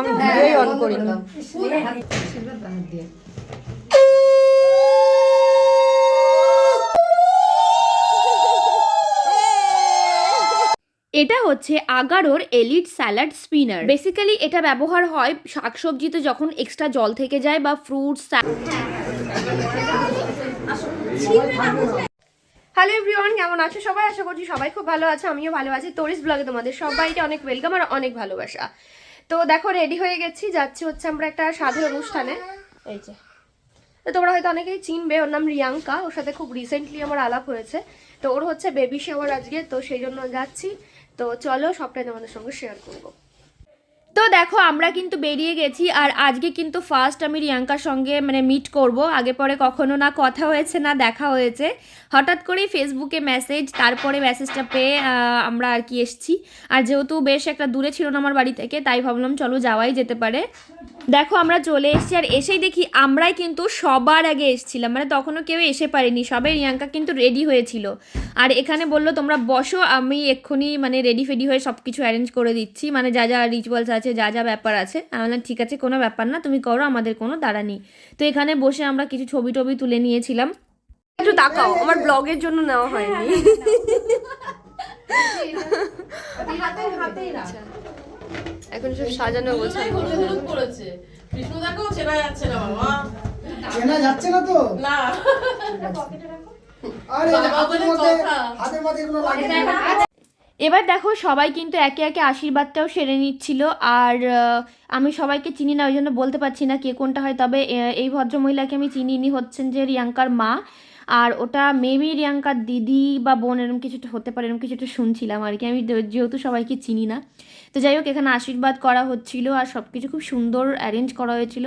আমি ভিডিওই অন করিনি। এটা হচ্ছে আগারোর এলিট স্যালাড স্পিনার বেসিক্যালি এটা ব্যবহার হয় শাকসবজিতে যখন এক্সট্রা জল থেকে যায় বা ফ্রুটস হ্যালো এভরিওয়ান কেমন আছো সবাই? আশা করছি সবাই খুব ভালো আছে আমিও ভালো আছি। তোরিস ব্লগে তোমাদের সবাইকে অনেক ওয়েলকাম আর অনেক ভালোবাসা। তো দেখো রেডি হয়ে গেছি। যাচ্ছি হচ্ছে আমরা একটা সাধের অনুষ্ঠানে। এই যে। তোমরা হয়তো অনেকেই চিনবে, ওর নাম রিয়াঙ্কা। ওর সাথে খুব রিসেন্টলি আমার আলাপ হয়েছে। তো ওর হচ্ছে বেবি শাওয়ার আজকে, তো সেই জন্য যাচ্ছি। তো চলো, সবটাই তোমাদের সঙ্গে শেয়ার করব। তো দেখো, আমরা কিন্তু বেরিয়ে গেছি আর আজকে কিন্তু ফার্স্ট আমি রিয়াঙ্কার সঙ্গে মানে মিট করব। আগে পরে কখনো না কথা হয়েছে, না দেখা হয়েছে। হঠাৎ করেই ফেসবুকে মেসেজ তারপরে মেসেজটা পেয়ে আমরা আর কি এসছি। আর যেহেতু বেশ একটা দূরে ছিল না আমার বাড়ি থেকে, তাই ভাবলাম চলো যাওয়াই যেতে পারে। দেখো, আমরা চলে এসেছি আর এসেই দেখি আমরাই কিন্তু সবার আগে এসেছিলাম। মানে তখনও কেউ এসে পারেনি, সবাই রিয়াঙ্কা কিন্তু রেডি হয়েছিল। আর এখানে বলল, তোমরা বসো, আমি এক্ষুনি মানে রেডি ফেডি হয়ে সব কিছু অ্যারেঞ্জ করে দিচ্ছি। মানে যা যা রিচুয়ালস আছে যা যা ব্যাপার আছে। আমি বললাম ঠিক আছে কোনো ব্যাপার না তুমি করো আমাদের কোনো দাঁড়া নেই। তো এখানে বসে আমরা কিছু ছবি টবি তুলে নিয়েছিলাম। একটু তাকাও আমার ব্লগের জন্য নেওয়া হয়নি। এখন সব সাজানো গোছানো। হলুদ হলুদ বিষ্ণু দেখো চেনা যাচ্ছে না বাবা। চেনা যাচ্ছে না তো? না। আরে বাবা হাতের মধ্যে কথা। হাতের মধ্যে এগুলো লাগে এবার দেখো সবাই কিন্তু একে একে আশীর্বাদটাও সেরে নিচ্ছিল, আর আমি সবাইকে চিনি না ওই জন্য বলতে পারছি না কে কোনটা হয়, তবে এই ভদ্রমহিলাকে আমি চিনি ইনি হচ্ছেন যে রিয়াঙ্কার মা, আর ওটা মেবি রিয়াঙ্কার দিদি বা বোন এরকম কিছুটা হতে পারে এরকম কিছুটা শুনছিলাম আর কি, আমি যেহেতু সবাইকে চিনি না। তো যাই হোক, এখানে আশীর্বাদ করা হচ্ছিল, আর সব কিছু খুব সুন্দর অ্যারেঞ্জ করা হয়েছিল।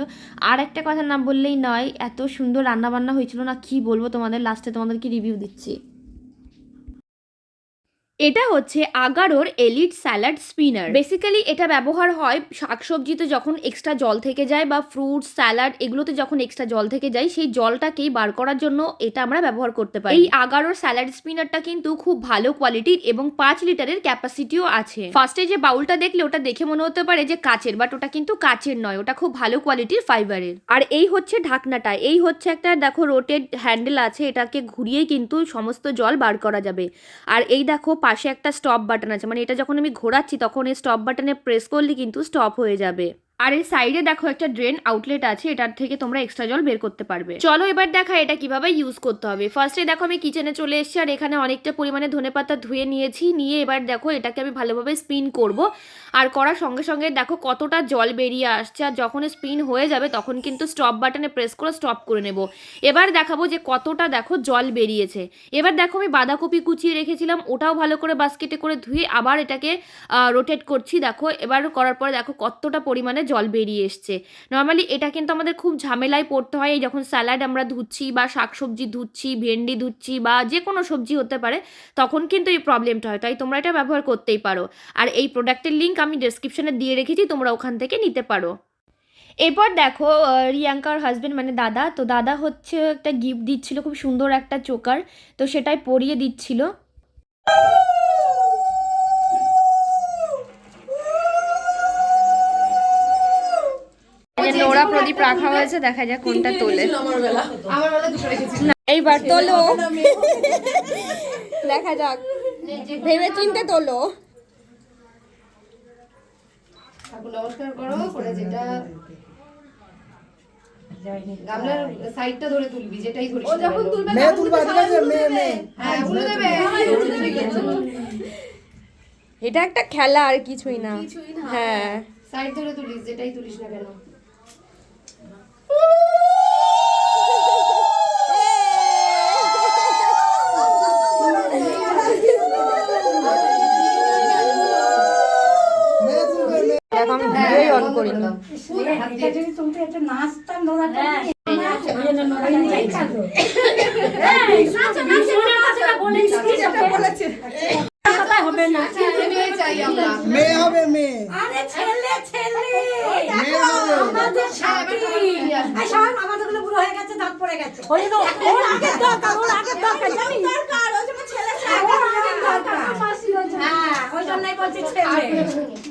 আর একটা কথা না বললেই নয়, এত সুন্দর রান্নাবান্না হয়েছিল না, কি বলব তোমাদের লাস্টে তোমাদেরকে রিভিউ দিচ্ছি। এটা হচ্ছে আগারোর এলিট স্যালাড স্পিনার। বেসিক্যালি এটা ব্যবহার হয় শাকসবজিতে যখন এক্সট্রা জল থেকে যায় বা ফ্রুটস স্যালাড এগুলোতে যখন এক্সট্রা জল থেকে যায়, সেই জলটাকেই বার করার জন্য এটা আমরা ব্যবহার করতে পারি। এই আগারোর স্যালাড স্পিনারটা কিন্তু খুব ভালো কোয়ালিটির এবং পাঁচ লিটারের ক্যাপাসিটিও আছে। ফার্স্টে যে বাউলটা দেখলে ওটা দেখে মনে হতে পারে যে কাচের বাট ওটা কিন্তু কাচের নয়, ওটা খুব ভালো কোয়ালিটির ফাইবারের আর এই হচ্ছে ঢাকনাটা, এই হচ্ছে একটা দেখো রোটেড হ্যান্ডেল আছে, এটাকে ঘুরিয়েই কিন্তু সমস্ত জল বার করা যাবে। আর এই দেখো পাশে একটা স্টপ বাটন আছে। মানে এটা যখন আমি ঘোরাচ্ছি, তখন এই স্টপ বাটনে প্রেস করলে কিন্তু স্টপ হয়ে যাবে। আর এর সাইডে দেখো একটা ড্রেন আউটলেট আছে, এটার থেকে তোমরা এক্সট্রা জল বের করতে পারবে। চলো এবার দেখা এটা কীভাবে ইউজ করতে হবে। ফার্স্টে দেখো আমি কিচেনে চলে এসেছি, আর এখানে অনেকটা পরিমাণে ধনেপাতা ধুয়ে নিয়েছি, নিয়ে এবার দেখো এটাকে আমি ভালোভাবে স্পিন করব। আর করার সঙ্গে সঙ্গে দেখো কতটা জল বেরিয়ে আসছে, আর যখন স্পিন হয়ে যাবে তখন কিন্তু স্টপ বাটনে প্রেস করে স্টপ করে নেব। এবার দেখাবো যে কতটা দেখো জল বেরিয়েছে। এবার দেখো আমি বাঁধাকপি কুচিয়ে রেখেছিলাম, ওটাও ভালো করে বাস্কেটে করে ধুয়ে আবার এটাকে রোটেট করছি। দেখো এবার করার পরে দেখো কতটা পরিমাণে জল বেরিয়ে এসছে। নর্মালি এটা কিন্তু আমাদের খুব ঝামেলায় পড়তে হয়। এই যখন স্যালাড আমরা ধুচ্ছি বা শাকসবজি ধুচ্ছি, ভেন্ডি ধুচ্ছি বা যে কোনো সবজি হতে পারে, তখন কিন্তু এই প্রবলেমটা হয়। তাই তোমরা এটা ব্যবহার করতেই পারো। আর এই প্রোডাক্টের লিঙ্ক আমি ডেসক্রিপশনে দিয়ে রেখেছি, তোমরা ওখান থেকে নিতে পারো। এরপর দেখো রিয়াঙ্কার হাজবেন্ড মানে দাদা। তো দাদা হচ্ছে একটা গিফট দিচ্ছিল, খুব সুন্দর একটা চোকার। তো সেটাই পরিয়ে দিচ্ছিল। প্রদীপ রাখা হয়েছে দেখা যাক কোনটা তোলে। আমার বেলা। আমার বেলা দুটো রেখেছি এইবার তোলো। দেখা যাক। ভেবে চিনতে তোলো। নমস্কার করো করে যেটা গামলার সাইডটা ধরে তুলবি যেটাই ধরিস ও যখন তুলবে মেয়ে তুলবা মেয়ে মেয়ে। হ্যাঁ তুলে দেবে। এটা একটা খেলা আর কিছুই না। হ্যাঁ। সাইড ধরে তুলিস যেটাই তুলিস না কেন। আমি ভিডিওই করিনি মেয়ে চাই আমরা। মেয়ে হবে মেয়ে। আরে ছেলে ছেলে। আমাদের সাথী। আমাদেরগুলো বুড়ো হয়ে গেছে দাঁত পড়ে গেছে। ওই তো ওর আগে দরকার ওর আগে দরকার জানি দরকার ওই জন্য ছেলে ছেলে দরকার হ্যাঁ ওই জন্যই বলছি ছেলে।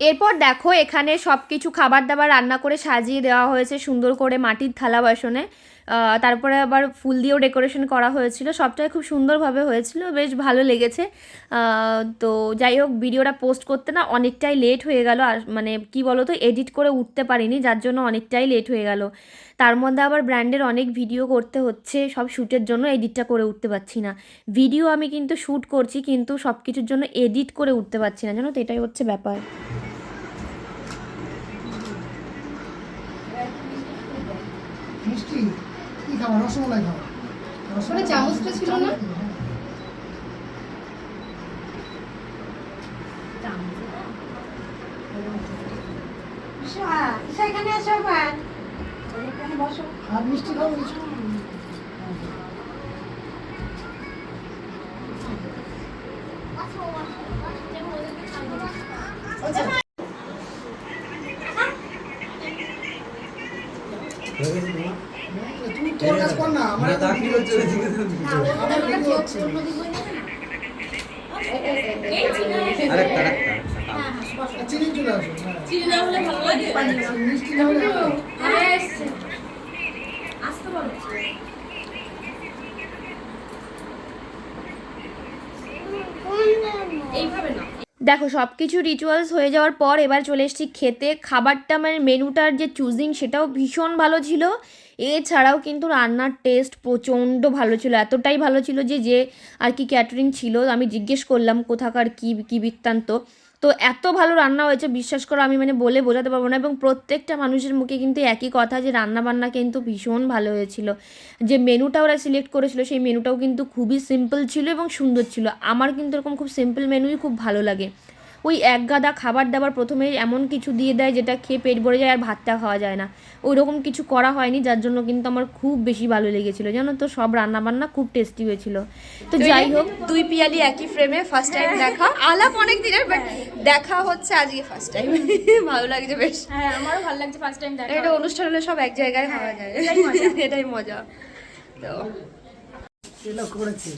এরপর দেখো এখানে সবকিছু খাবার দাবার রান্না করে সাজিয়ে দেওয়া হয়েছে সুন্দর করে মাটির থালা বাসনে। তারপরে আবার ফুল দিয়েও ডেকোরেশন করা হয়েছিল। সবটাই খুব সুন্দরভাবে হয়েছিল, বেশ ভালো লেগেছে। তো যাই হোক, ভিডিওটা পোস্ট করতে না অনেকটাই লেট হয়ে গেল। আর মানে কি বলো তো এডিট করে উঠতে পারিনি, যার জন্য অনেকটাই লেট হয়ে গেল। তার মধ্যে আবার ব্র্যান্ডের অনেক ভিডিও করতে হচ্ছে, সব শ্যুটের জন্য এডিটটা করে উঠতে পারছি না। ভিডিও আমি কিন্তু শ্যুট করছি, কিন্তু সব কিছুর জন্য এডিট করে উঠতে পারছি না, জানো তো? এটাই হচ্ছে ব্যাপার। মিষ্টি? কি খাবার রসমালাই খাবার ওখানে চামচটা ছিল না? ঈশা, ঈশা এখানে এসো এবার। বসো। আর মিষ্টি খাব কিছু তুমি তোর কাজ কর না আমার তো হচ্ছে। আমার ভিডিও হচ্ছে। চিনি চলে আসো হ্যাঁ। চিনি না হলে ভালো লাগে। মিষ্টি না হলে দেখো সব কিছু রিচুয়ালস হয়ে যাওয়ার পর এবার চলে এসেছি খেতে। খাবারটা মানে মেনুটার যে চুজিং সেটাও ভীষণ ভালো ছিল। এছাড়াও কিন্তু রান্নার টেস্ট প্রচণ্ড ভালো ছিল। এতটাই ভালো ছিল যে যে আর কি ক্যাটারিং ছিল। আমি জিজ্ঞেস করলাম, কোথাকার, কী কী বৃত্তান্ত? তো এত ভালো রান্না হয়েছে, বিশ্বাস করো আমি মানে বলে বোঝাতে পারব না। এবং প্রত্যেকটা মানুষের মুখে কিন্তু একই কথা যে রান্না বান্না কিন্তু ভীষণ ভালো হয়েছিল। যে মেনুটা ওরা সিলেক্ট করেছিল, সেই মেনুটাও কিন্তু খুবই সিম্পল ছিল এবং সুন্দর ছিল। আমার কিন্তু এরকম খুব সিম্পল মেনুই খুব ভালো লাগে। ওই এক গাদা খাবার দাবার প্রথমে এমন কিছু দিয়ে দেয় যেটা খেয়ে পেট ভরে যায় আর ভাতটা খাওয়া যায় না। ওই রকম কিছু করা হয়নি যার জন্য কিন্তু আমার খুব বেশি ভালো লেগেছিলো। জানো তো সব রান্না বান্না খুব টেস্টি হয়েছিল। তো যাই হোক। দুই পিয়ালি একই ফ্রেমে ফার্স্ট টাইম দেখা। আলাপ অনেক দিনের বাট দেখা হচ্ছে আজকে ফার্স্ট টাইম ভালো লাগছে বেশ। হ্যাঁ আমারও ভালো লাগছে ফার্স্ট টাইম দেখা। একটা অনুষ্ঠান হলে সব এক জায়গায় হওয়া যায়। এটাই মজা। তো এটা করেছে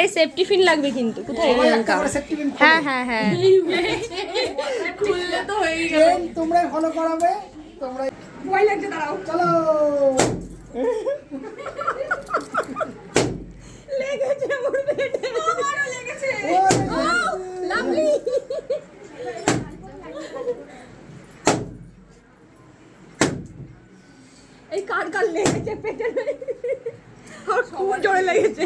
এই সেফটি ফিন লাগবে কিন্তু। কোথায়। হ্যাঁ হ্যাঁ হ্যাঁ। খুললে তো হয়েই গেল। তোমরাই ফলো করাবে তোমরাই ভয় লাগছে দাঁড়াও। চলো। লেগেছে লাভলি এই কার কার লেগেছে পেটে আর খুব জোরে লেগেছে।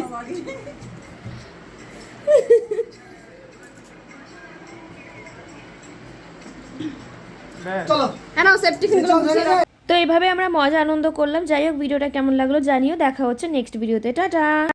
চলো। হ্যাঁ সেফটি তো এইভাবে আমরা মজা আনন্দ করলাম। যাই হোক ভিডিওটা কেমন লাগল জানিও। দেখা হচ্ছে নেক্সট ভিডিওতে টাটা!